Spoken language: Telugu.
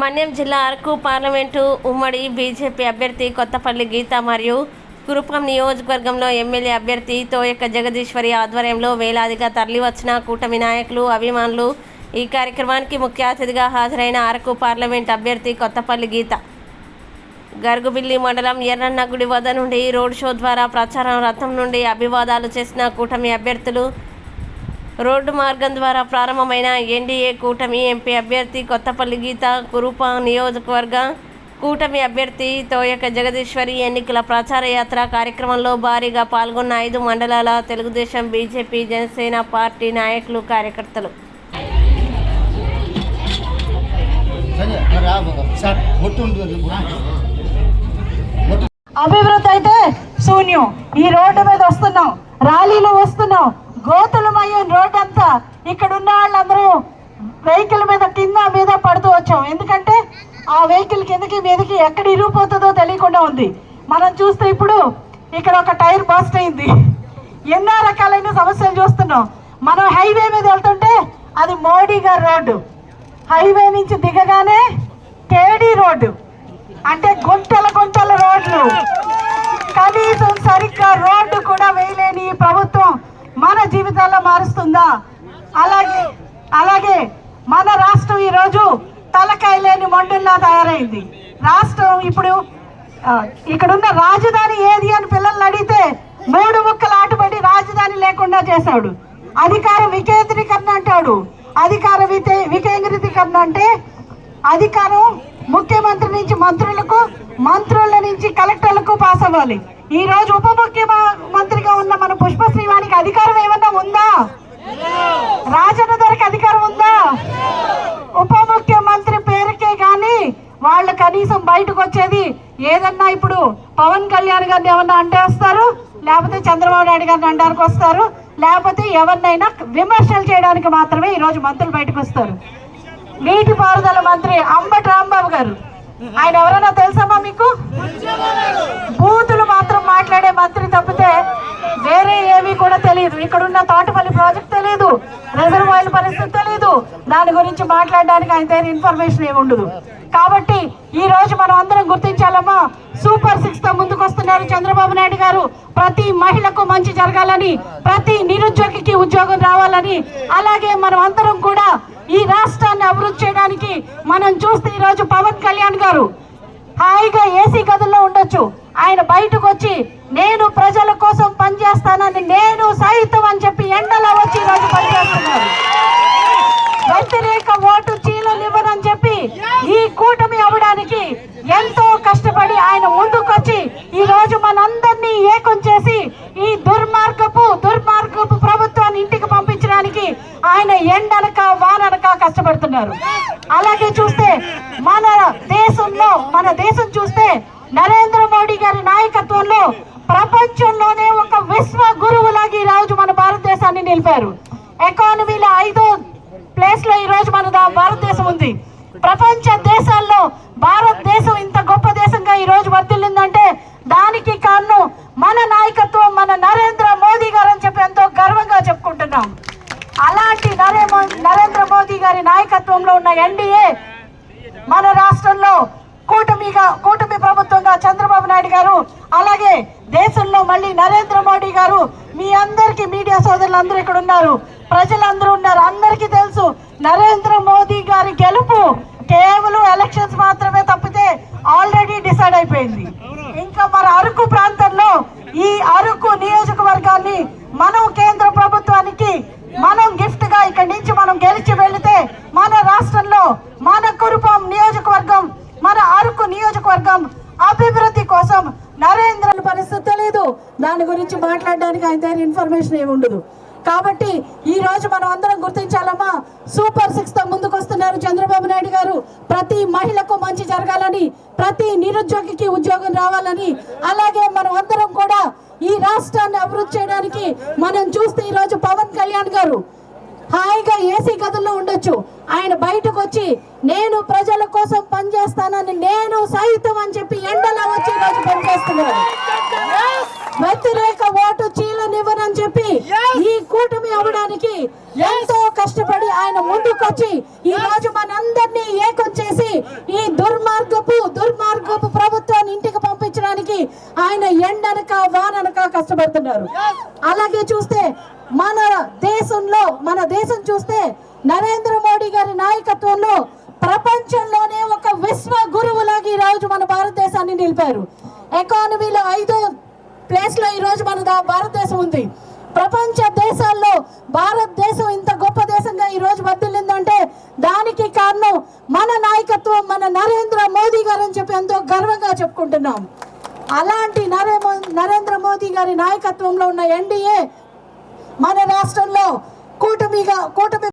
మన్యం జిల్లా అరకు పార్లమెంటు ఉమ్మడి బీజేపీ అభ్యర్థి కొత్తపల్లి గీత మరియు కురుపం నియోజకవర్గంలో ఎమ్మెల్యే అభ్యర్థి తోయక్క జగదీశ్వరి ఆధ్వర్యంలో వేలాదిగా తరలివచ్చిన కూటమి నాయకులు అభిమానులు ఈ కార్యక్రమానికి ముఖ్య అతిథిగా హాజరైన అరకు పార్లమెంట్ అభ్యర్థి కొత్తపల్లి గీత. గరుగుబిల్లి మండలం ఎర్రన్న గుడి వద్ద నుండి రోడ్ షో ద్వారా ప్రచారం రథం నుండి అభివాదాలు చేసిన కూటమి అభ్యర్థులు రోడ్డు మార్గం ద్వారా ప్రారంభమైన ఎన్డీఏ కూటమి ఎంపీ అభ్యర్థి కొత్తపల్లి గీత కురుప నియోజకవర్గ కూటమి అభ్యర్థి తోయక జగదీశ్వరి ఎన్నికల ప్రచార యాత్ర కార్యక్రమంలో భారీగా పాల్గొన్న ఐదు మండలాల తెలుగుదేశం బీజేపీ జనసేన పార్టీ నాయకులు కార్యకర్తలు. అభివృద్ధి అయితే శూన్యం. ఈ రోడ్డు మీద వస్తున్నాం. ర్యాలీలో వస్తున్నాం. గోతులమయ్యే రోడ్ అంతా ఇక్కడ ఉన్న వాళ్ళందరూ వెహికల్ మీద కింద మీద పడుతూ వచ్చాం. ఎందుకంటే ఆ వెహికల్ కిందకి మీదకి ఎక్కడ ఇరిగిపోతుందో తెలియకుండా ఉంది. మనం చూస్తే ఇప్పుడు ఇక్కడ ఒక టైర్ బస్ట్ అయింది. ఎన్నో రకాలైన సమస్యలు చూస్తున్నాం. మనం హైవే మీద వెళ్తుంటే అది మోడీ గారి రోడ్డు. హైవే నుంచి దిగగా కేడీ రోడ్డు అంటే గుంటల గుంటల రోడ్లు కనీసం సరిగ్గా రోడ్డు కూడా వేయలేని ఈ ప్రభుత్వం మన జీవితాల్లో మారుస్తుందా అలాగే అలాగే మన రాష్ట్రం ఈరోజు తలకాయ లేని మొండుల్లా తయారైంది. రాష్ట్రం ఇప్పుడు ఇక్కడున్న రాజధాని ఏది అని పిల్లల్ని అడిగితే మూడు ముక్కలు ఆటపడి రాజధాని లేకుండా చేశాడు. అధికార వికేంద్రీకరణ అంటాడు. అధికార వికే వికేంద్రీకరణ అంటే అధికారం ముఖ్యమంత్రి నుంచి మంత్రులకు మంత్రుల నుంచి కలెక్టర్లకు పాస్ అవ్వాలి. ఈ రోజు ఉప ముఖ్యమంత్రిగా ఉన్న మన పుష్ప శ్రీవానికి అధికారం ఏమన్నా ఉందా? రాజన్న గారికి అధికారం ఉందా? ఉప ముఖ్యమంత్రి పేరుకే గాని వాళ్ళు కనీసం బయటకు వచ్చేది ఏదన్నా ఇప్పుడు పవన్ కళ్యాణ్ గారిని ఏమన్నా అంటేస్తారు? లేకపోతే చంద్రబాబు నాయుడు గారిని అంటానికి వస్తారు? లేకపోతే ఎవరినైనా విమర్శలు చేయడానికి మాత్రమే ఈరోజు మంత్రులు బయటకు వస్తారు. నీటిపారుదల మంత్రి అంబటి రాంబాబు గారు. ఆయన ఎవరైనా తెలుసమ్మా మీకు? బూతులు మాత్రం మాట్లాడే మంత్రి తప్పితే వేరే ఏమీ కూడా తెలియదు. ఇక్కడున్న తోట ప్రాజెక్ట్ తెలియదు రిజర్వాయర్ పరిస్థితి తెలియదు దాని గురించి మాట్లాడడానికి ఆయన దగ్గర ఇన్ఫర్మేషన్ ఏమి ఉండదు. కాబట్టి ఈ రోజు మనం అందరం గుర్తించాలమ్మా సూపర్ సిక్స్తో ముందుకు వస్తున్నారు చంద్రబాబు నాయుడు గారు. ప్రతి మహిళకు మంచి జరగాలని ప్రతి నిరుద్యోగికి ఉద్యోగం రావాలని అలాగే మనం అందరం కూడా ఈ రాష్ట్రాన్ని అభివృద్ధి చేయడానికి మనం చూస్తే ఈ రోజు పవన్ కళ్యాణ్ గారు హాయిగా ఏసీ గదుల్లో ఉండొచ్చు. ఆయన బయటకు వచ్చి కష్టపడుతున్నారు. అలాగే చూస్తే మన దేశంలో మన దేశం చూస్తే నరేంద్ర మోడీ గారి నాయకత్వంలో ప్రపంచంలోనే ఒక విశ్వ గురువులాగా ఈ రోజు మన భారతదేశాన్ని నిలిపారు. ఎకానమీలో ఐదో ప్లేస్లో ఈ రోజు మన భారతదేశం ఉంది. ప్రపంచ దేశాల్లో భారతదేశం ఇంత గొప్ప దేశంగా ఈ రోజు వర్తిల్లిందంటే దానికి కారణం మన నాయకత్వం మన నరేంద్ర మోదీ గారు అని చెప్పి ఎంతో గర్వంగా చెప్పుకుంటున్నాం అలాంటి నరేమో నరేంద్ర మోదీ గారి నాయకత్వంలో ఎన్డీఏ మన రాష్ట్రంలో కూటమిగా కూటమి ప్రభుత్వంగా చంద్రబాబు నాయుడు గారు అలాగే దేశంలో మళ్ళీ నరేంద్ర మోడీ గారు మీ అందరికి మీడియా సోదరులు అందరూ ఇక్కడ ఉన్నారు. ప్రజలందరూ ఉన్నారు. అందరికీ తెలుసు నరేంద్ర మోదీ గారి గెలుపు కేవలం ఎలక్షన్స్ మాత్రమే తప్పితే ఆల్రెడీ డిసైడ్ అయిపోయింది. ఇంకా మన అరకు ప్రాంతంలో ఈ అరకు నియోజకవర్గాన్ని మనం కేంద్ర ప్రభుత్వానికి మనం గిఫ్ట్గా ఇక్కడి నుంచి మనం గెలిచి వెళితే మన రాష్ట్రంలో మన కురుపం నియోజకవర్గం మన అరకు నియోజకవర్గం అభివృద్ధి కోసం నరేంద్ర పరిస్థితి తెలియదు దాని గురించి మాట్లాడడానికి ఆయన దగ్గర ఇన్ఫర్మేషన్ ఏమి ఉండదు. కాబట్టి ఈ రోజు మనం అందరం గుర్తించాలమ్మా సూపర్ సిక్స్తో ముందుకు వస్తున్నారు చంద్రబాబు నాయుడు గారు. ప్రతి మహిళకు మంచి జరగాలని ప్రతి నిరుద్యోగికి ఉద్యోగం రావాలని అలాగే మనం అందరం కూడా ఈ రాష్ట్రాన్ని అభివృద్ధి చేయడానికి మనం చూస్తే ఈ రోజు పవన్ కళ్యాణ్ గారు హాయిగా ఏసీ గదుల్లో ఉండొచ్చు. ఆయన బయటకు వచ్చి నేను ప్రజల కోసం పనిచేస్తానని నేను సైతం అని చెప్పి ఎండలో వచ్చి రోజు పనిచేస్తున్నారు వ్యతిరేక ఓటు చీలనివ్వనని చెప్పి ఈ కూటమి అవ్వడానికి ఎంతో కష్టపడి ఆయన ముందుకొచ్చి ఈ రోజు మనందరినీ ఏకం చేసి ఈ దుర్మార్గపు దుర్మార్గపు ప్రభుత్వాన్ని ఇంటికి పంపించడానికి ఆయన ఎండనక వాననక కష్టపడుతున్నారు. అలాగే చూస్తే మన దేశంలో మన దేశం చూస్తే నరేంద్ర మోడీ గారి నాయకత్వంలో ప్రపంచంలోనే ఒక విశ్వ గురువులాగా ఈ రోజు మన భారతదేశాన్ని నిలిపారు. ఎకానమీలో ఐదో ప్లేస్లో ఈరోజు ఈ రోజు మన భారతదేశం ఉంది. ప్రపంచ దేశాల్లో భారతదేశం ఇంత గొప్ప దేశంగా ఈ రోజు వర్దిల్లిందంటే దానికి కారణం మన నాయకత్వం మన నరేంద్ర మోదీ గారు అని చెప్పి ఎంతో గర్వంగా చెప్పుకుంటున్నాం. అలాంటి నరే నరేంద్ర మోదీ గారి నాయకత్వంలో ఉన్న ఎన్డీఏ మన రాష్ట్రంలో కూటమిగా కూటమి